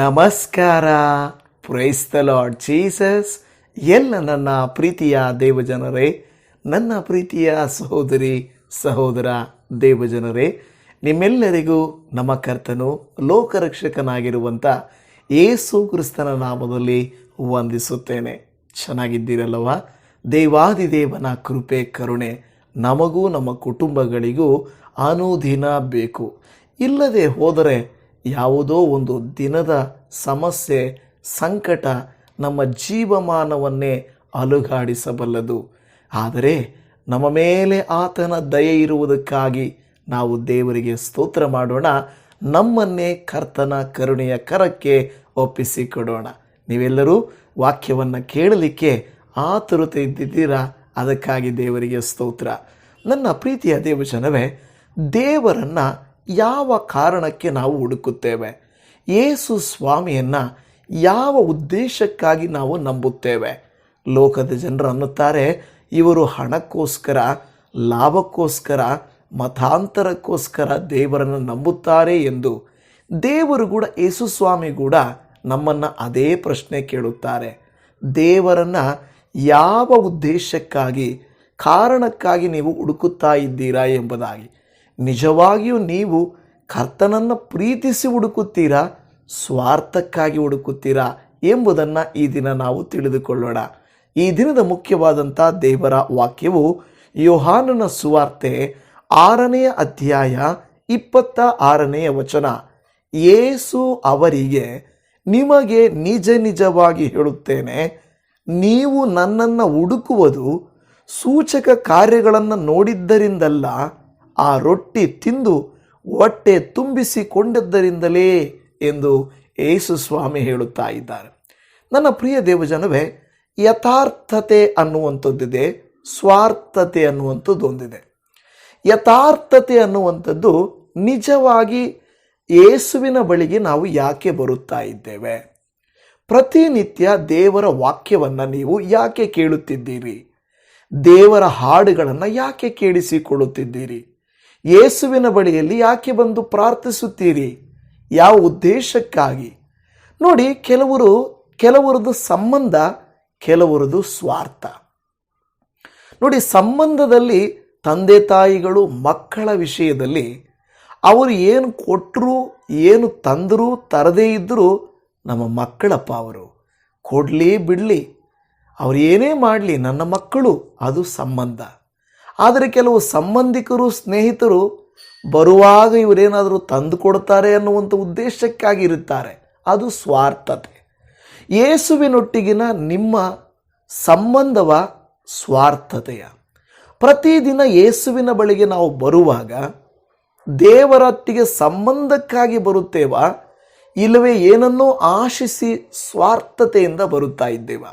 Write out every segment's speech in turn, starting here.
ನಮಸ್ಕಾರ. Praise the lord Jesus ಎಲ್ಲ ನನ್ನ ಪ್ರೀತಿಯ ದೇವಜನರೇ, ನನ್ನ ಪ್ರೀತಿಯ ಸಹೋದರಿ, ಸಹೋದರ ದೇವಜನರೇ, ನಿಮ್ಮೆಲ್ಲರಿಗೂ ನಮ್ಮ ಕರ್ತನು ಲೋಕರಕ್ಷಕನಾಗಿರುವಂಥ ಏಸು ಕ್ರಿಸ್ತನ ನಾಮದಲ್ಲಿ ವಂದಿಸುತ್ತೇನೆ. ಚೆನ್ನಾಗಿದ್ದೀರಲ್ಲವ ದೇವಾದಿದೇವನ ಕೃಪೆ, ಕರುಣೆ ನಮಗೂ ನಮ್ಮ ಕುಟುಂಬಗಳಿಗೂ ಅನುದಿನ ಬೇಕು. ಇಲ್ಲದೆ ಹೋದರೆ ಯಾವುದೋ ಒಂದು ದಿನದ ಸಮಸ್ಯೆ, ಸಂಕಟ ನಮ್ಮ ಜೀವಮಾನವನ್ನೇ ಅಲುಗಾಡಿಸಬಲ್ಲದು. ಆದರೆ ನಮ್ಮ ಮೇಲೆ ಆತನ ದಯೆ ಇರುವುದಕ್ಕಾಗಿ ನಾವು ದೇವರಿಗೆ ಸ್ತೋತ್ರ ಮಾಡೋಣ. ನಮ್ಮನ್ನೇ ಕರ್ತನ ಕರುಣೆಯ ಕರಕ್ಕೆ ಒಪ್ಪಿಸಿಕೊಡೋಣ. ನೀವೆಲ್ಲರೂ ವಾಕ್ಯವನ್ನು ಕೇಳಲಿಕ್ಕೆ ಆತುರತೆ ಇದ್ದಿದ್ದೀರಾ? ಅದಕ್ಕಾಗಿ ದೇವರಿಗೆ ಸ್ತೋತ್ರ. ನನ್ನ ಪ್ರೀತಿಯ ದೇವಜನವೇ, ದೇವರನ್ನು ಯಾವ ಕಾರಣಕ್ಕೆ ನಾವು ಹುಡುಕುತ್ತೇವೆ? ಏಸು ಸ್ವಾಮಿಯನ್ನು ಯಾವ ಉದ್ದೇಶಕ್ಕಾಗಿ ನಾವು ನಂಬುತ್ತೇವೆ? ಲೋಕದ ಜನರು ಅನ್ನುತ್ತಾರೆ, ಇವರು ಹಣಕ್ಕೋಸ್ಕರ, ಲಾಭಕ್ಕೋಸ್ಕರ, ಮತಾಂತರಕ್ಕೋಸ್ಕರ ದೇವರನ್ನು ನಂಬುತ್ತಾರೆ ಎಂದು ದೇವರು ಕೂಡ ಯೇಸು ಸ್ವಾಮಿ ಕೂಡ ನಮ್ಮನ್ನು ಅದೇ ಪ್ರಶ್ನೆ ಕೇಳುತ್ತಾರೆ. ದೇವರನ್ನು ಯಾವ ಉದ್ದೇಶಕ್ಕಾಗಿ, ಕಾರಣಕ್ಕಾಗಿ ನೀವು ಹುಡುಕುತ್ತಾ ಇದ್ದೀರಾ ಎಂಬುದಾಗಿ. ನಿಜವಾಗಿಯೂ ನೀವು ಕರ್ತನನ್ನು ಪ್ರೀತಿಸಿ ಹುಡುಕುತ್ತೀರಾ? ಸ್ವಾರ್ಥಕ್ಕಾಗಿ ಹುಡುಕುತ್ತೀರಾ? ಎಂಬುದನ್ನು ಈ ದಿನ ನಾವು ತಿಳಿದುಕೊಳ್ಳೋಣ. ಈ ದಿನದ ಮುಖ್ಯವಾದಂಥ ದೇವರ ವಾಕ್ಯವು ಯೋಹಾನನ ಸುವಾರ್ತೆ ಆರನೆಯ ಅಧ್ಯಾಯ ಇಪ್ಪತ್ತ ಆರನೆಯ ವಚನ. ಏಸು ಅವರಿಗೆ, ನಿಮಗೆ ನಿಜ ನಿಜವಾಗಿ ಹೇಳುತ್ತೇನೆ, ನೀವು ನನ್ನನ್ನು ಹುಡುಕುವುದು ಸೂಚಕ ಕಾರ್ಯಗಳನ್ನು ನೋಡಿದ್ದರಿಂದಲ್ಲ ಆ ರೊಟ್ಟಿ ತಿಂದು ಹೊಟ್ಟೆ ತುಂಬಿಸಿಕೊಂಡಿದ್ದರಿಂದಲೇ ಎಂದು ಯೇಸು ಸ್ವಾಮಿ ಹೇಳುತ್ತಾ ಇದ್ದಾರೆ. ನನ್ನ ಪ್ರಿಯ ದೇವಜನವೇ, ಯಥಾರ್ಥತೆ ಅನ್ನುವಂಥದ್ದಿದೆ, ಸ್ವಾರ್ಥತೆ ಅನ್ನುವಂಥದ್ದು ಒಂದಿದೆ ಯಥಾರ್ಥತೆ ಅನ್ನುವಂಥದ್ದು ನಿಜವಾಗಿ ಯೇಸುವಿನ ಬಳಿಗೆ ನಾವು ಯಾಕೆ ಬರುತ್ತಾ ಇದ್ದೇವೆ? ಪ್ರತಿನಿತ್ಯ ದೇವರ ವಾಕ್ಯವನ್ನು ನೀವು ಯಾಕೆ ಕೇಳುತ್ತಿದ್ದೀರಿ? ದೇವರ ಹಾಡುಗಳನ್ನು ಯಾಕೆ ಕೇಳಿಸಿಕೊಳ್ಳುತ್ತಿದ್ದೀರಿ? ಯೇಸುವಿನ ಬಳಿಯಲ್ಲಿ ಯಾಕೆ ಬಂದು ಪ್ರಾರ್ಥಿಸುತ್ತೀರಿ? ಯಾವ ಉದ್ದೇಶಕ್ಕಾಗಿ? ನೋಡಿ, ಕೆಲವರು, ಕೆಲವರದು ಸಂಬಂಧ, ಕೆಲವರದು ಸ್ವಾರ್ಥ. ನೋಡಿ, ಸಂಬಂಧದಲ್ಲಿ ತಂದೆ ತಾಯಿಗಳು, ಮಕ್ಕಳ ವಿಷಯದಲ್ಲಿ ಅವರು ಏನು ಕೊಟ್ಟರು ಏನು ತಂದರೂ, ತರದೇ ಇದ್ದರೂ ನಮ್ಮ ಮಕ್ಕಳಪ್ಪ ಅವರು, ಕೊಡಲಿ ಬಿಡಲಿ, ಅವ್ರು ಏನೇ ಮಾಡಲಿ, ನನ್ನ ಮಕ್ಕಳು, ಅದು ಸಂಬಂಧ. ಆದರೆ ಕೆಲವು ಸಂಬಂಧಿಕರು, ಸ್ನೇಹಿತರು ಬರುವಾಗ ಇವರೇನಾದರೂ ತಂದು ಕೊಡ್ತಾರೆ ಅನ್ನುವಂಥ ಉದ್ದೇಶಕ್ಕಾಗಿ ಇರುತ್ತಾರೆ. ಅದು ಸ್ವಾರ್ಥತೆ. ಯೇಸುವಿನೊಟ್ಟಿಗಿನ ನಿಮ್ಮ ಸಂಬಂಧವ ಸ್ವಾರ್ಥತೆಯ. ಪ್ರತಿದಿನ ಯೇಸುವಿನ ಬಳಿಗೆ ನಾವು ಬರುವಾಗ ದೇವರೊಟ್ಟಿಗೆ ಸಂಬಂಧಕ್ಕಾಗಿ ಬರುತ್ತೇವಾ? ಇಲ್ಲವೇ ಏನನ್ನೋ ಆಶಿಸಿ ಸ್ವಾರ್ಥತೆಯಿಂದ ಬರುತ್ತಾ ಇದ್ದೇವ?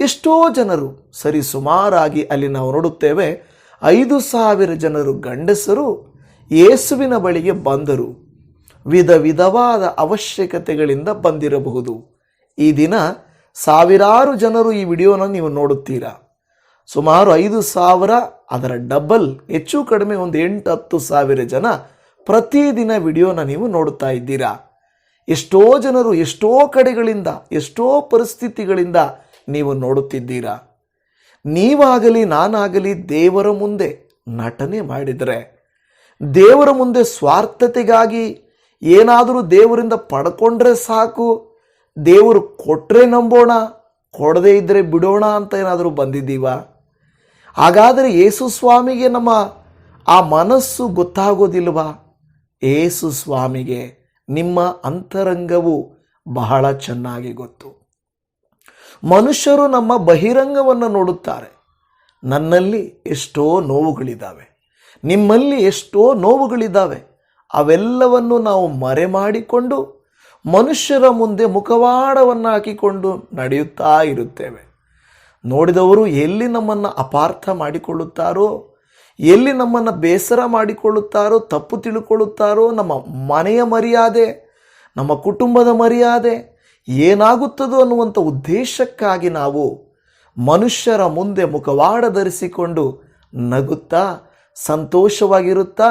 ಎಷ್ಟೋ ಜನರು ಸರಿ ಸುಮಾರಾಗಿ ಅಲ್ಲಿ ನಾವು ನೋಡುತ್ತೇವೆ ಐದು ಸಾವಿರ ಜನರು ಗಂಡಸರು ಯೇಸುವಿನ ಬಳಿಗೆ ಬಂದರು. ವಿಧ ವಿಧವಾದ ಅವಶ್ಯಕತೆಗಳಿಂದ ಬಂದಿರಬಹುದು. ಈ ದಿನ ಸಾವಿರಾರು ಜನರು ಈ ವಿಡಿಯೋನ ನೀವು ನೋಡುತ್ತೀರಾ. ಸುಮಾರು ಐದು ಸಾವಿರ, ಅದರ ಡಬಲ್, ಹೆಚ್ಚು ಕಡಿಮೆ ಒಂದು ಎಂಟು ಹತ್ತು ಸಾವಿರ ಜನ ಪ್ರತಿದಿನ ವಿಡಿಯೋನ ನೀವು ನೋಡುತ್ತಾ ಇದ್ದೀರಾ. ಎಷ್ಟೋ ಜನರು ಎಷ್ಟೋ ಕಡೆಗಳಿಂದ, ಎಷ್ಟೋ ಪರಿಸ್ಥಿತಿಗಳಿಂದ ನೀವು ನೋಡುತ್ತಿದ್ದೀರಾ. ನೀವಾಗಲಿ, ನಾನಾಗಲಿ ದೇವರ ಮುಂದೆ ನಟನೆ ಮಾಡಿದರೆ, ದೇವರ ಮುಂದೆ ಸ್ವಾರ್ಥತೆಗಾಗಿ ಏನಾದರೂ ದೇವರಿಂದ ಪಡ್ಕೊಂಡ್ರೆ ಸಾಕು, ದೇವರು ಕೊಟ್ಟರೆ ನಂಬೋಣ, ಕೊಡದೇ ಇದ್ದರೆ ಬಿಡೋಣ ಅಂತ ಏನಾದರೂ ಬಂದಿದ್ದೀವಾ? ಹಾಗಾದರೆ ಯೇಸು ಸ್ವಾಮಿಗೆ ನಮ್ಮ ಆ ಮನಸ್ಸು ಗೊತ್ತಾಗೋದಿಲ್ವಾ? ಏಸು ಸ್ವಾಮಿಗೆ ನಿಮ್ಮ ಅಂತರಂಗವು ಬಹಳ ಚೆನ್ನಾಗಿ ಗೊತ್ತು. ಮನುಷ್ಯರು ನಮ್ಮ ಬಹಿರಂಗವನ್ನು ನೋಡುತ್ತಾರೆ. ನನ್ನಲ್ಲಿ ಎಷ್ಟೋ ನೋವುಗಳಿದ್ದಾವೆ. ನಿಮ್ಮಲ್ಲಿ ಎಷ್ಟೋ ನೋವುಗಳಿದ್ದಾವೆ. ಅವೆಲ್ಲವನ್ನು ನಾವು ಮರೆ ಮಾಡಿಕೊಂಡು ಮನುಷ್ಯರ ಮುಂದೆ ಮುಖವಾಡವನ್ನು ಹಾಕಿಕೊಂಡು ನಡೆಯುತ್ತಾ ಇರುತ್ತೇವೆ. ನೋಡಿದವರು ಎಲ್ಲಿ ನಮ್ಮನ್ನು ಅಪಾರ್ಥ ಮಾಡಿಕೊಳ್ಳುತ್ತಾರೋ, ಎಲ್ಲಿ ನಮ್ಮನ್ನು ಬೇಸರ ಮಾಡಿಕೊಳ್ಳುತ್ತಾರೋ, ತಪ್ಪು ತಿಳ್ಕೊಳ್ಳುತ್ತಾರೋ, ನಮ್ಮ ಮನೆಯ ಮರ್ಯಾದೆ, ನಮ್ಮ ಕುಟುಂಬದ ಮರ್ಯಾದೆ ಏನಾಗುತ್ತದೋ ಅನ್ನುವಂಥ ಉದ್ದೇಶಕ್ಕಾಗಿ ನಾವು ಮನುಷ್ಯರ ಮುಂದೆ ಮುಖವಾಡ ಧರಿಸಿಕೊಂಡು ನಗುತ್ತಾ, ಸಂತೋಷವಾಗಿರುತ್ತಾ,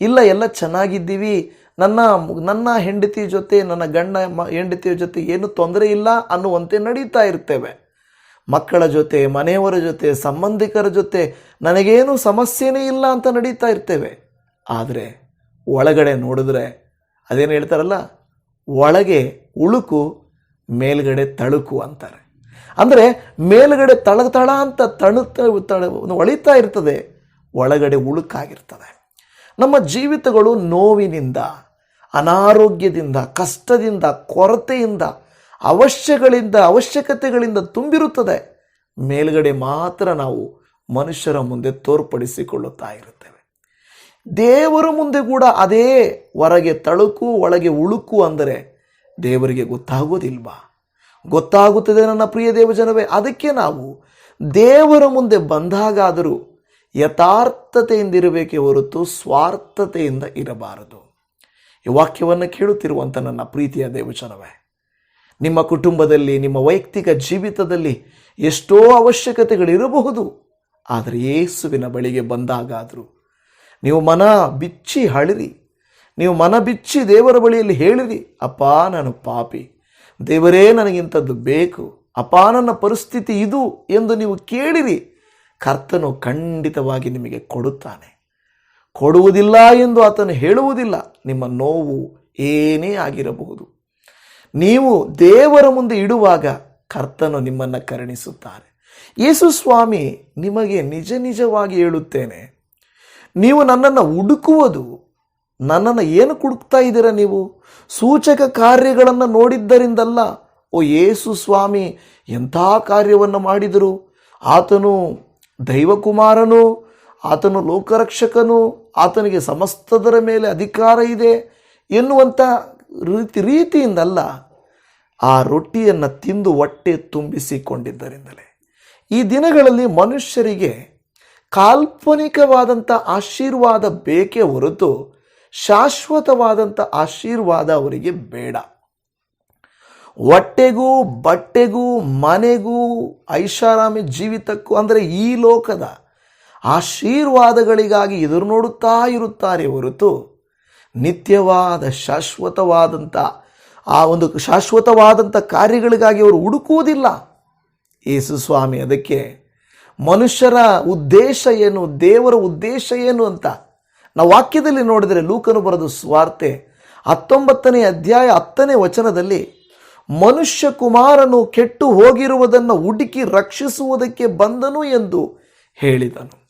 ಇಲ್ಲ ಎಲ್ಲ ಚೆನ್ನಾಗಿದ್ದೀವಿ, ನನ್ನ ನನ್ನ ಹೆಂಡತಿ ಜೊತೆ, ನನ್ನ ಗಂಡ ಹೆಂಡತಿಯ ಜೊತೆ ಏನು ತೊಂದರೆ ಇಲ್ಲ ಅನ್ನುವಂತೆ ನಡೀತಾ ಇರ್ತೇವೆ. ಮಕ್ಕಳ ಜೊತೆ, ಮನೆಯವರ ಜೊತೆ, ಸಂಬಂಧಿಕರ ಜೊತೆ ನನಗೇನು ಸಮಸ್ಯೆನೇ ಇಲ್ಲ ಅಂತ ನಡೀತಾ ಇರ್ತೇವೆ. ಆದರೆ ಒಳಗಡೆ ನೋಡಿದ್ರೆ ಅದೇನು ಹೇಳ್ತಾರಲ್ಲ, ಒಳಗೆ ಉಳುಕು ಮೇಲ್ಗಡೆ ತಳುಕು ಅಂತಾರೆ. ಅಂದರೆ ಮೇಲ್ಗಡೆ ತಳ ತಳ ಅಂತ ತಣು ತಳ ಒಳಿತಾ ಇರ್ತದೆ, ಒಳಗಡೆ ಉಳುಕಾಗಿರ್ತದೆ. ನಮ್ಮ ಜೀವಿತಗಳು ನೋವಿನಿಂದ, ಅನಾರೋಗ್ಯದಿಂದ, ಕಷ್ಟದಿಂದ, ಕೊರತೆಯಿಂದ, ಅವಶ್ಯಗಳಿಂದ, ಅವಶ್ಯಕತೆಗಳಿಂದ ತುಂಬಿರುತ್ತದೆ. ಮೇಲ್ಗಡೆ ಮಾತ್ರ ನಾವು ಮನುಷ್ಯರ ಮುಂದೆ ತೋರ್ಪಡಿಸಿಕೊಳ್ಳುತ್ತಾ ಇರುತ್ತೇವೆ. ದೇವರ ಮುಂದೆ ಕೂಡ ಅದೇ ಹೊರಗೆ ತಳುಕು, ಒಳಗೆ ಉಳುಕು ಅಂದರೆ ದೇವರಿಗೆ ಗೊತ್ತಾಗೋದಿಲ್ವಾ ಗೊತ್ತಾಗುತ್ತದೆ ನನ್ನ ಪ್ರಿಯ ದೇವಜನವೇ, ಅದಕ್ಕೆ ನಾವು ದೇವರ ಮುಂದೆ ಬಂದಾಗಾದರೂ ಯಥಾರ್ಥತೆಯಿಂದಿರಬೇಕೇ ಹೊರತು ಸ್ವಾರ್ಥತೆಯಿಂದ ಇರಬಾರದು. ಈ ವಾಕ್ಯವನ್ನು ಕೇಳುತ್ತಿರುವಂಥ ನನ್ನ ಪ್ರೀತಿಯ ದೇವಜನವೇ, ನಿಮ್ಮ ಕುಟುಂಬದಲ್ಲಿ, ನಿಮ್ಮ ವೈಯಕ್ತಿಕ ಜೀವಿತದಲ್ಲಿ ಎಷ್ಟೋ ಅವಶ್ಯಕತೆಗಳಿರಬಹುದು, ಆದರೆ ಯೇಸುವಿನ ಬಳಿಗೆ ಬಂದಾಗಾದರೂ ನೀವು ಮನ ಬಿಚ್ಚಿ ಹಳಿರಿ ನೀವು ಮನ ಬಿಚ್ಚಿ ದೇವರ ಬಳಿಯಲ್ಲಿ ಹೇಳಿರಿ, ಅಪ್ಪ ನಾನು ಪಾಪಿ. ದೇವರೇ, ನನಗಿಂಥದ್ದು ಬೇಕು. ಅಪ್ಪ, ನನ್ನ ಪರಿಸ್ಥಿತಿ ಇದು ಎಂದು ನೀವು ಕೇಳಿರಿ. ಕರ್ತನು ಖಂಡಿತವಾಗಿ ನಿಮಗೆ ಕೊಡುತ್ತಾನೆ. ಕೊಡುವುದಿಲ್ಲ ಎಂದು ಆತನು ಹೇಳುವುದಿಲ್ಲ. ನಿಮ್ಮ ನೋವು ಏನೇ ಆಗಿರಬಹುದು. ನೀವು ದೇವರ ಮುಂದೆ ಇಡುವಾಗ ಕರ್ತನು ನಿಮ್ಮನ್ನು ಕರುಣಿಸುತ್ತಾರೆ. ಯೇಸು ಸ್ವಾಮಿ ನಿಮಗೆ ನಿಜ ನಿಜವಾಗಿ ಹೇಳುತ್ತೇನೆ. ನೀವು ನನ್ನನ್ನು ಹುಡುಕುವುದು ನನ್ನನ್ನು ಏನು ಕುಡುಕ್ತಾ ಇದ್ದೀರಾ ನೀವು? ಸೂಚಕ ಕಾರ್ಯಗಳನ್ನು ನೋಡಿದ್ದರಿಂದಲ್ಲ. ಓ ಯೇಸು ಸ್ವಾಮಿ, ಎಂಥ ಕಾರ್ಯವನ್ನು ಮಾಡಿದರು? ಆತನು ದೈವಕುಮಾರನು, ಆತನು ಲೋಕರಕ್ಷಕನು, ಆತನಿಗೆ ಸಮಸ್ತದರ ಮೇಲೆ ಅಧಿಕಾರ ಇದೆ ಎನ್ನುವಂಥ ರೀತಿ ರೀತಿಯಿಂದಲ್ಲ, ಆ ರೊಟ್ಟಿಯನ್ನು ತಿಂದು ಹೊಟ್ಟೆ ತುಂಬಿಸಿಕೊಂಡಿದ್ದರಿಂದಲೇ. ಈ ದಿನಗಳಲ್ಲಿ ಮನುಷ್ಯರಿಗೆ ಕಾಲ್ಪನಿಕವಾದಂಥ ಆಶೀರ್ವಾದ ಬೇಕೇ ಹೊರತು ಶಾಶ್ವತವಾದಂಥ ಆಶೀರ್ವಾದ ಅವರಿಗೆ ಬೇಡ. ಹೊಟ್ಟೆಗೂ, ಬಟ್ಟೆಗೂ, ಮನೆಗೂ, ಐಷಾರಾಮಿ ಜೀವಿತಕ್ಕೂ, ಅಂದರೆ ಈ ಲೋಕದ ಆಶೀರ್ವಾದಗಳಿಗಾಗಿ ಎದುರು ನೋಡುತ್ತಾ ಇರುತ್ತಾರೆ ಹೊರತು ನಿತ್ಯವಾದ ಶಾಶ್ವತವಾದಂಥ, ಆ ಒಂದು ಶಾಶ್ವತವಾದಂಥ ಕಾರ್ಯಗಳಿಗಾಗಿ ಅವರು ಹುಡುಕುವುದಿಲ್ಲ. ಯೇಸು ಸ್ವಾಮಿ, ಅದಕ್ಕೆ ಮನುಷ್ಯರ ಉದ್ದೇಶ ಏನು, ದೇವರ ಉದ್ದೇಶ ಏನು ಅಂತ ನಾವು ವಾಕ್ಯದಲ್ಲಿ ನೋಡಿದರೆ ಲೂಕನು ಬರೆದು ಸ್ವಾರ್ತೆ ಹತ್ತೊಂಬತ್ತನೇ ಅಧ್ಯಾಯ ಹತ್ತನೇ ವಚನದಲ್ಲಿ ಮನುಷ್ಯ ಕುಮಾರನು ಕೆಟ್ಟು ಹೋಗಿರುವುದನ್ನು ಹುಡುಕಿ ರಕ್ಷಿಸುವುದಕ್ಕೆ ಬಂದನು ಎಂದು ಹೇಳಿದನು.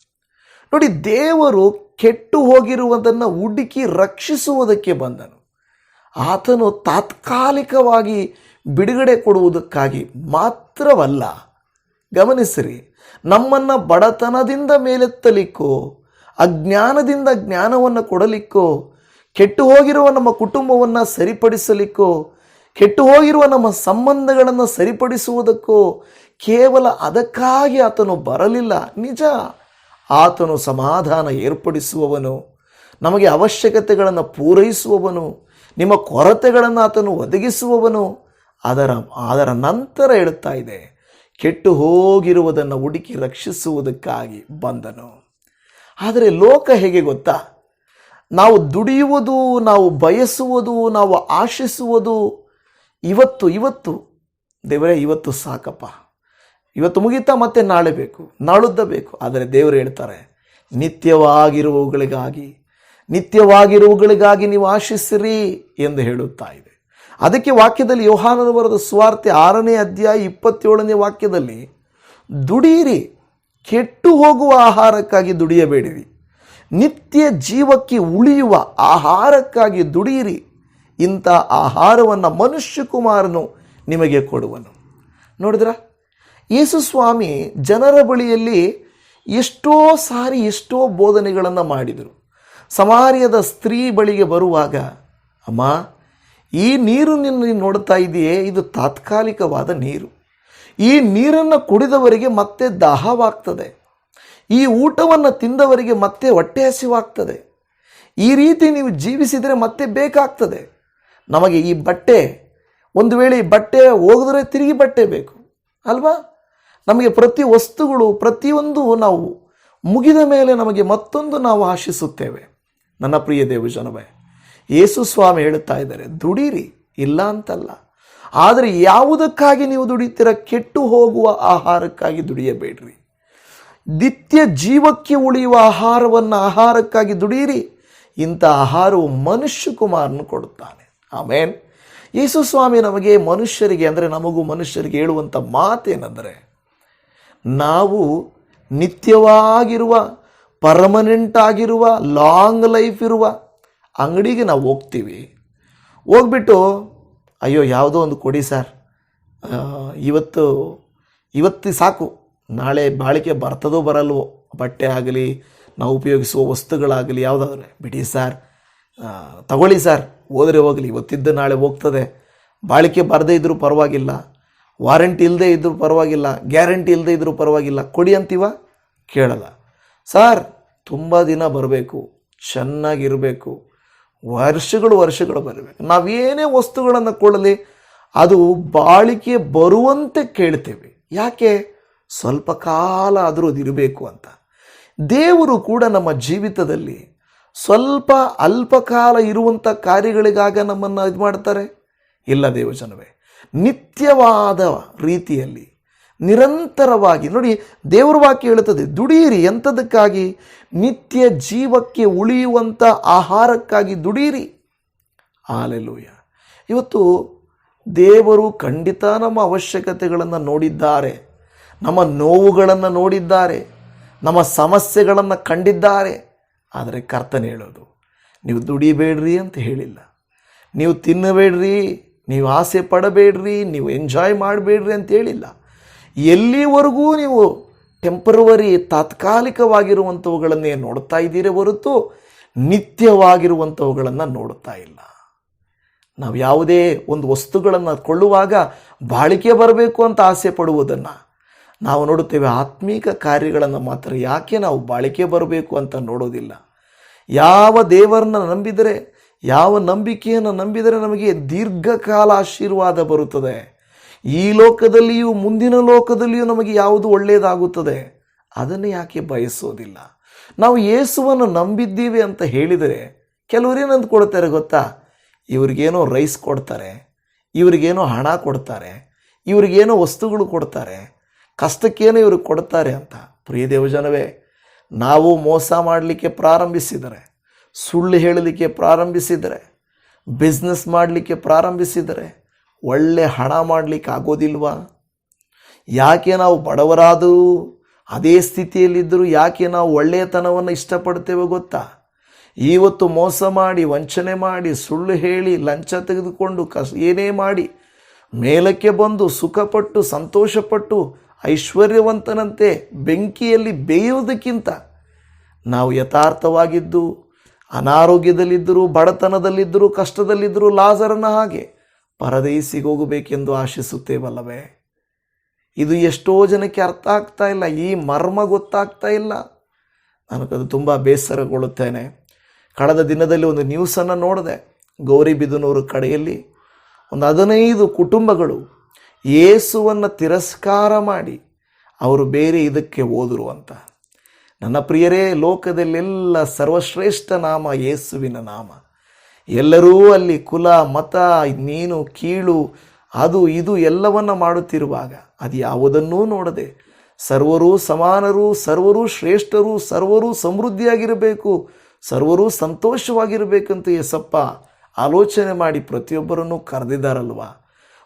ನೋಡಿ, ದೇವರು ಕೆಟ್ಟು ಹೋಗಿರುವುದನ್ನು ಹುಡುಕಿ ರಕ್ಷಿಸುವುದಕ್ಕೆ ಬಂದನು. ಆತನು ತಾತ್ಕಾಲಿಕವಾಗಿ ಬಿಡುಗಡೆ ಕೊಡುವುದಕ್ಕಾಗಿ ಮಾತ್ರವಲ್ಲ, ಗಮನಿಸಿರಿ, ನಮ್ಮನ್ನು ಬಡತನದಿಂದ ಮೇಲೆತ್ತಲಿಕ್ಕೋ ಅಜ್ಞಾನದಿಂದ ಜ್ಞಾನವನ್ನು ಕೊಡಲಿಕ್ಕೋ ಕೆಟ್ಟು ಹೋಗಿರುವ ನಮ್ಮ ಕುಟುಂಬವನ್ನು ಸರಿಪಡಿಸಲಿಕ್ಕೋ ಕೆಟ್ಟು ಹೋಗಿರುವ ನಮ್ಮ ಸಂಬಂಧಗಳನ್ನು ಸರಿಪಡಿಸುವುದಕ್ಕೋ ಕೇವಲ ಅದಕ್ಕಾಗಿ ಆತನು ಬರಲಿಲ್ಲ. ನಿಜ, ಆತನು ಸಮಾಧಾನ ಏರ್ಪಡಿಸುವವನು, ನಮಗೆ ಅವಶ್ಯಕತೆಗಳನ್ನು ಪೂರೈಸುವವನು, ನಿಮ್ಮ ಕೊರತೆಗಳನ್ನು ಆತನು ಒದಗಿಸುವವನು. ಅದರ ಅದರ ನಂತರ ಹೇಳುತ್ತಾ ಇದೆ ಕೆಟ್ಟು ಹೋಗಿರುವುದನ್ನು ಹುಡುಕಿ ರಕ್ಷಿಸುವುದಕ್ಕಾಗಿ ಬಂದನು. ಆದರೆ ಲೋಕ ಹೇಗೆ ಗೊತ್ತಾ? ನಾವು ದುಡಿಯುವುದು, ನಾವು ಬಯಸುವುದು, ನಾವು ಆಶಿಸುವುದು, ಇವತ್ತು ಇವತ್ತು. ದೇವರೇ, ಇವತ್ತು ಸಾಕಪ್ಪ. ಇವತ್ತು ಮುಗೀತಾ ಮತ್ತೆ ನಾಳೆ ಬೇಕು. ನಾಳುದ್ದ ಬೇಕು. ಆದರೆ ದೇವರು ಹೇಳ್ತಾರೆ, ನಿತ್ಯವಾಗಿರುವವುಗಳಿಗಾಗಿ ನಿತ್ಯವಾಗಿರುವವುಗಳಿಗಾಗಿ ನೀವು ಆಶಿಸಿರಿ ಎಂದು ಹೇಳುತ್ತಾ ಇದೆ. ಅದಕ್ಕೆ ವಾಕ್ಯದಲ್ಲಿ ಯೋಹಾನನು ಬರೆದ ಆರನೇ ಅಧ್ಯಾಯ ಇಪ್ಪತ್ತೇಳನೇ ವಾಕ್ಯದಲ್ಲಿ ದುಡಿಯಿರಿ ಕೆಟ್ಟು ಹೋಗುವ ಆಹಾರಕ್ಕಾಗಿ ದುಡಿಯಬೇಡಿರಿ. ನಿತ್ಯ ಜೀವಕ್ಕೆ ಉಳಿಯುವ ಆಹಾರಕ್ಕಾಗಿ ದುಡಿಯಿರಿ ಇಂಥ ಆಹಾರವನ್ನು ಮನುಷ್ಯ ಕುಮಾರನು ನಿಮಗೆ ಕೊಡುವನು. ನೋಡಿದ್ರ? ಯೇಸು ಸ್ವಾಮಿ ಜನರ ಬಳಿಯಲ್ಲಿ ಎಷ್ಟೋ ಸಾರಿ ಎಷ್ಟೋ ಬೋಧನೆಗಳನ್ನು ಮಾಡಿದರು. ಸಮಾರ್ಯದ ಸ್ತ್ರೀ ಬಳಿಗೆ ಬರುವಾಗ, ಅಮ್ಮ, ಈ ನೀರು ನಿನ್ನ ನೋಡ್ತಾ ಇದೆಯೇ? ಇದು ತಾತ್ಕಾಲಿಕವಾದ ನೀರು. ಈ ನೀರನ್ನು ಕುಡಿದವರಿಗೆ ಮತ್ತೆ ದಾಹವಾಗ್ತದೆ. ಈ ಊಟವನ್ನು ತಿಂದವರಿಗೆ ಮತ್ತೆ ಹೊಟ್ಟೆ ಹಸಿವಾಗ್ತದೆ. ಈ ರೀತಿ ನೀವು ಜೀವಿಸಿದರೆ ಮತ್ತೆ ಬೇಕಾಗ್ತದೆ. ನಮಗೆ ಈ ಬಟ್ಟೆ, ಒಂದು ವೇಳೆ ಬಟ್ಟೆ ಹೋಗಿದ್ರೆ ತಿರುಗಿ ಬಟ್ಟೆ ಬೇಕು, ಅಲ್ವಾ? ನಮಗೆ ಪ್ರತಿ ವಸ್ತುಗಳು, ಪ್ರತಿಯೊಂದು ನಾವು ಮುಗಿದ ಮೇಲೆ ನಮಗೆ ಮತ್ತೊಂದು ನಾವು ಆಶಿಸುತ್ತೇವೆ. ನನ್ನ ಪ್ರಿಯ ದೇವಜನವೇ, ಯೇಸು ಸ್ವಾಮಿ ಹೇಳುತ್ತಾ ಇದ್ದಾರೆ, ದುಡೀರಿ, ಇಲ್ಲ ಅಂತಲ್ಲ. ಆದರೆ ಯಾವುದಕ್ಕಾಗಿ ನೀವು ದುಡಿತೀರ? ಕೆಟ್ಟು ಹೋಗುವ ಆಹಾರಕ್ಕಾಗಿ ದುಡಿಯಬೇಡ್ರಿ. ನಿತ್ಯ ಜೀವಕ್ಕೆ ಉಳಿಯುವ ಆಹಾರವನ್ನು ಆಹಾರಕ್ಕಾಗಿ ದುಡಿಯಿರಿ ಇಂಥ ಆಹಾರವು ಮನುಷ್ಯ ಕುಮಾರನು ಕೊಡುತ್ತಾನೆ. ಆಮೇನ್. ಯೇಸು ಸ್ವಾಮಿ ನಮಗೆ ಮನುಷ್ಯರಿಗೆ ಅಂದರೆ ನಮಗೂ ಮನುಷ್ಯರಿಗೆ ಹೇಳುವಂಥ ಮಾತೇನೆಂದರೆ, ನಾವು ನಿತ್ಯವಾಗಿರುವ, ಪರ್ಮನೆಂಟ್ ಆಗಿರುವ, ಲಾಂಗ್ ಲೈಫ್ ಇರುವ ಅಂಗಡಿಗೆ ನಾವು ಹೋಗ್ತೀವಿ. ಹೋಗ್ಬಿಟ್ಟು ಅಯ್ಯೋ, ಯಾವುದೋ ಒಂದು ಕೊಡಿ ಸರ್. ಇವತ್ತು ಇವತ್ತು ಸಾಕು. ನಾಳೆ ಬಾಳಿಕೆ ಬರ್ತದೋ ಬರಲ್ವೋ. ಬಟ್ಟೆ ಆಗಲಿ, ನಾವು ಉಪಯೋಗಿಸುವ ವಸ್ತುಗಳಾಗಲಿ, ಯಾವುದಾದ್ರೆ. ಬಿಡಿ ಸರ್. ತಗೊಳ್ಳಿ ಸರ್. ಹೋದರೆ ಹೋಗಲಿ. ಇವತ್ತಿದ್ದು ನಾಳೆ ಹೋಗ್ತದೆ. ಬಾಳಿಕೆ ಬರದೇ ಇದ್ದರೂ ಪರವಾಗಿಲ್ಲ. ವಾರಂಟಿ ಇಲ್ಲದೆ ಇದ್ದರೂ ಪರವಾಗಿಲ್ಲ. ಗ್ಯಾರಂಟಿ ಇಲ್ಲದೆ ಇದ್ದರೂ ಪರವಾಗಿಲ್ಲ. ಕೊಡಿ ಅಂತೀವ? ಕೇಳಲ್ಲ. ಸರ್, ತುಂಬ ದಿನ ಬರಬೇಕು. ಚೆನ್ನಾಗಿರಬೇಕು. ವರ್ಷಗಳು ವರ್ಷಗಳು ಬರಬೇಕು. ನಾವೇನೇ ವಸ್ತುಗಳನ್ನು ಕೊಳ್ಳಲಿ, ಅದು ಬಾಳಿಕೆ ಬರುವಂತೆ ಕೇಳ್ತೇವೆ. ಯಾಕೆ? ಸ್ವಲ್ಪ ಕಾಲ ಆದರೂ ಇರಬೇಕು ಅಂತ. ದೇವರು ಕೂಡ ನಮ್ಮ ಜೀವಿತದಲ್ಲಿ ಸ್ವಲ್ಪ ಅಲ್ಪ ಕಾಲ ಇರುವಂಥ ಕಾರ್ಯಗಳಿಗಾಗ ನಮ್ಮನ್ನು ಇದು ಮಾಡ್ತಾರೆ ಇಲ್ಲ ದೇವಜನವೇ, ನಿತ್ಯವಾದ ರೀತಿಯಲ್ಲಿ ನಿರಂತರವಾಗಿ, ನೋಡಿ, ದೇವರ ವಾಕ್ಯ ಹೇಳುತ್ತದೆ ದುಡಿಯಿರಿ ಎಂಥದಕ್ಕಾಗಿ? ನಿತ್ಯ ಜೀವಕ್ಕೆ ಉಳಿಯುವಂಥ ಆಹಾರಕ್ಕಾಗಿ ದುಡಿಯಿರಿ ಆಲೆಲೂಯ ಇವತ್ತು ದೇವರು ಖಂಡಿತ ನಮ್ಮ ಅವಶ್ಯಕತೆಗಳನ್ನು ನೋಡಿದ್ದಾರೆ, ನಮ್ಮ ನೋವುಗಳನ್ನು ನೋಡಿದ್ದಾರೆ, ನಮ್ಮ ಸಮಸ್ಯೆಗಳನ್ನು ಕಂಡಿದ್ದಾರೆ. ಆದರೆ ಕರ್ತನೆ ಹೇಳೋದು, ನೀವು ದುಡಿಬೇಡ್ರಿ ಅಂತ ಹೇಳಿಲ್ಲ. ನೀವು ತಿನ್ನಬೇಡ್ರಿ, ನೀವು ಆಸೆ ಪಡಬೇಡ್ರಿ, ನೀವು ಎಂಜಾಯ್ ಮಾಡಬೇಡ್ರಿ ಅಂತ ಹೇಳಿಲ್ಲ. ಎಲ್ಲಿವರೆಗೂ ನೀವು ಟೆಂಪರವರಿ ತಾತ್ಕಾಲಿಕವಾಗಿರುವಂಥವುಗಳನ್ನೇ ನೋಡ್ತಾ ಇದ್ದೀರೇ ಹೊರತು ನಿತ್ಯವಾಗಿರುವಂಥವುಗಳನ್ನು ನೋಡ್ತಾ ಇಲ್ಲ. ನಾವು ಯಾವುದೇ ಒಂದು ವಸ್ತುಗಳನ್ನು ಕೊಳ್ಳುವಾಗ ಬಾಳಿಕೆ ಬರಬೇಕು ಅಂತ ಆಸೆ ಪಡುವುದನ್ನು ನಾವು ನೋಡುತ್ತೇವೆ. ಆತ್ಮೀಕ ಕಾರ್ಯಗಳನ್ನು ಮಾತ್ರ ಯಾಕೆ ನಾವು ಬಾಳಿಕೆ ಬರಬೇಕು ಅಂತ ನೋಡೋದಿಲ್ಲ. ಯಾವ ದೇವರನ್ನ ನಂಬಿದರೆ, ಯಾವ ನಂಬಿಕೆಯನ್ನು ನಂಬಿದರೆ ನಮಗೆ ದೀರ್ಘಕಾಲ ಆಶೀರ್ವಾದ ಬರುತ್ತದೆ. ಈ ಲೋಕದಲ್ಲಿಯೂ ಮುಂದಿನ ಲೋಕದಲ್ಲಿಯೂ ನಮಗೆ ಯಾವುದು ಒಳ್ಳೆಯದಾಗುತ್ತದೆ ಅದನ್ನು ಯಾಕೆ ಬಯಸೋದಿಲ್ಲ? ನಾವು ಯೇಸುವನ್ನು ನಂಬಿದ್ದೀವಿ ಅಂತ ಹೇಳಿದರೆ ಕೆಲವರೇನು ಕೊಡ್ತಾರೆ ಗೊತ್ತಾ? ಇವ್ರಿಗೇನೋ ರೈಸ್ ಕೊಡ್ತಾರೆ, ಇವ್ರಿಗೇನೋ ಹಣ ಕೊಡ್ತಾರೆ, ಇವ್ರಿಗೇನೋ ವಸ್ತುಗಳು ಕೊಡ್ತಾರೆ, ಕಷ್ಟಕ್ಕೇನೋ ಇವ್ರಿಗೆ ಕೊಡ್ತಾರೆ ಅಂತ. ಪ್ರಿಯ ದೇವಜನವೇ, ನಾವು ಮೋಸ ಮಾಡಲಿಕ್ಕೆ ಪ್ರಾರಂಭಿಸಿದರೆ, ಸುಳ್ಳು ಹೇಳಲಿಕ್ಕೆ ಪ್ರಾರಂಭಿಸಿದರೆ ಬಿಸ್ನೆಸ್ ಮಾಡಲಿಕ್ಕೆ ಪ್ರಾರಂಭಿಸಿದರೆ ಒಳ್ಳೆ ಹಣ ಮಾಡಲಿಕ್ಕೆ ಆಗೋದಿಲ್ವಾ? ಯಾಕೆ ನಾವು ಬಡವರಾದರೂ ಅದೇ ಸ್ಥಿತಿಯಲ್ಲಿದ್ದರೂ ಯಾಕೆ ನಾವು ಒಳ್ಳೆಯತನವನ್ನು ಇಷ್ಟಪಡ್ತೇವೆ ಗೊತ್ತಾ? ಇವತ್ತು ಮೋಸ ಮಾಡಿ, ವಂಚನೆ ಮಾಡಿ, ಸುಳ್ಳು ಹೇಳಿ, ಲಂಚ ತೆಗೆದುಕೊಂಡು ಕಸ್, ಏನೇ ಮಾಡಿ, ಮೇಲಕ್ಕೆ ಬಂದು ಸುಖಪಟ್ಟು, ಸಂತೋಷಪಟ್ಟು, ಐಶ್ವರ್ಯವಂತನಂತೆ ಬೆಂಕಿಯಲ್ಲಿ ಬೇಯುವುದಕ್ಕಿಂತ ನಾವು ಯಥಾರ್ಥವಾಗಿದ್ದು, ಅನಾರೋಗ್ಯದಲ್ಲಿದ್ದರೂ, ಬಡತನದಲ್ಲಿದ್ದರೂ, ಕಷ್ಟದಲ್ಲಿದ್ದರೂ ಲಾಜರನ ಹಾಗೆ. ಪರದೇಸಿಗೆ ಹೋಗಬೇಕೆಂದು ಆಶಿಸುತ್ತೇವಲ್ಲವೇ? ಇದು ಎಷ್ಟೋ ಜನಕ್ಕೆ ಅರ್ಥ ಆಗ್ತಾ ಇಲ್ಲ, ಈ ಮರ್ಮ ಗೊತ್ತಾಗ್ತಾ ಇಲ್ಲ. ನನಗದು ತುಂಬ ಬೇಸರಗೊಳ್ಳುತ್ತೇನೆ. ಕಳೆದ ದಿನದಲ್ಲಿ ಒಂದು ನ್ಯೂಸನ್ನು ನೋಡಿದೆ. ಗೌರಿಬಿದನೂರು ಕಡೆಯಲ್ಲಿ ಒಂದು ಹದಿನೈದು ಕುಟುಂಬಗಳು ಏಸುವನ್ನು ತಿರಸ್ಕಾರ ಮಾಡಿ ಅವರು ಬೇರೆ ಇದಕ್ಕೆ ಓದರು ಅಂತ ನನ್ನ ಪ್ರಿಯರೇ, ಲೋಕದಲ್ಲೆಲ್ಲ ಸರ್ವಶ್ರೇಷ್ಠ ನಾಮ ಯೇಸುವಿನ ನಾಮ. ಎಲ್ಲರೂ ಅಲ್ಲಿ ಕುಲ, ಮತ ಇನ್ನೇನು ಕೀಳು, ಅದು, ಇದು ಎಲ್ಲವನ್ನ ಮಾಡುತ್ತಿರುವಾಗ ಅದು ಯಾವುದನ್ನೂ ನೋಡದೆ ಸರ್ವರೂ ಸಮಾನರು, ಸರ್ವರೂ ಶ್ರೇಷ್ಠರು, ಸರ್ವರೂ ಸಮೃದ್ಧಿಯಾಗಿರಬೇಕು, ಸರ್ವರೂ ಸಂತೋಷವಾಗಿರಬೇಕಂತ ಎಸಪ್ಪ ಆಲೋಚನೆ ಮಾಡಿ ಪ್ರತಿಯೊಬ್ಬರನ್ನು ಕರೆದಿದ್ದಾರಲ್ವ?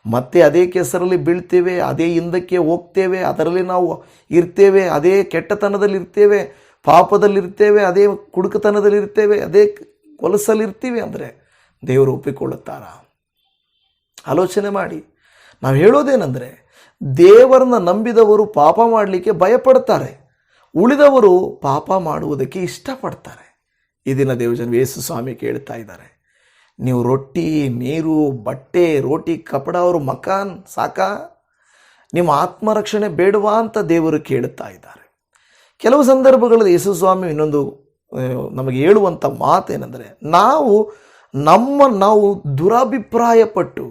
ಮತ್ತೆ ಅದೇ ಕೆಸರಲ್ಲಿ ಬೀಳ್ತೇವೆ, ಅದೇ ಹಿಂದಕ್ಕೆ ಹೋಗ್ತೇವೆ, ಅದರಲ್ಲಿ ನಾವು ಇರ್ತೇವೆ, ಅದೇ ಕೆಟ್ಟತನದಲ್ಲಿ ಇರ್ತೇವೆ ಪಾಪದಲ್ಲಿರ್ತೇವೆ, ಅದೇ ಕುಡುಕತನದಲ್ಲಿರ್ತೇವೆ, ಅದೇ ಕೊಲಸಲ್ಲಿರ್ತೀವಿ ಅಂದರೆ ದೇವರು ಒಪ್ಪಿಕೊಳ್ಳುತ್ತಾರ? ಆಲೋಚನೆ ಮಾಡಿ. ನಾವು ಹೇಳೋದೇನೆಂದರೆ, ದೇವರನ್ನ ನಂಬಿದವರು ಪಾಪ ಮಾಡಲಿಕ್ಕೆ ಭಯಪಡ್ತಾರೆ. ಉಳಿದವರು ಪಾಪ ಮಾಡುವುದಕ್ಕೆ ಇಷ್ಟಪಡ್ತಾರೆ. ಈ ದಿನ ದೇವಜನ ಯೇಸು ಸ್ವಾಮಿ ಕೇಳ್ತಾ ಇದ್ದಾರೆ. ನೀವು ರೊಟ್ಟಿ, ನೀರು, ಬಟ್ಟೆ, ರೋಟಿ, ಕಪಡ, ಅವರು ಮಕಾನ್, ಸಾಕಾ? ನಿಮ್ಮ ಆತ್ಮರಕ್ಷಣೆ ಬೇಡವಾ ಅಂತ ದೇವರು ಕೇಳುತ್ತಾ ಇದ್ದಾರೆ. ಕೆಲವು ಸಂದರ್ಭಗಳಲ್ಲಿ ಯೇಸು ಸ್ವಾಮಿ ಇನ್ನೊಂದು ನಮಗೆ ಹೇಳುವಂಥ ಮಾತೇನೆಂದರೆ ನಾವು ನಮ್ಮ ನಾವು ದುರಾಭಿಪ್ರಾಯಪಟ್ಟು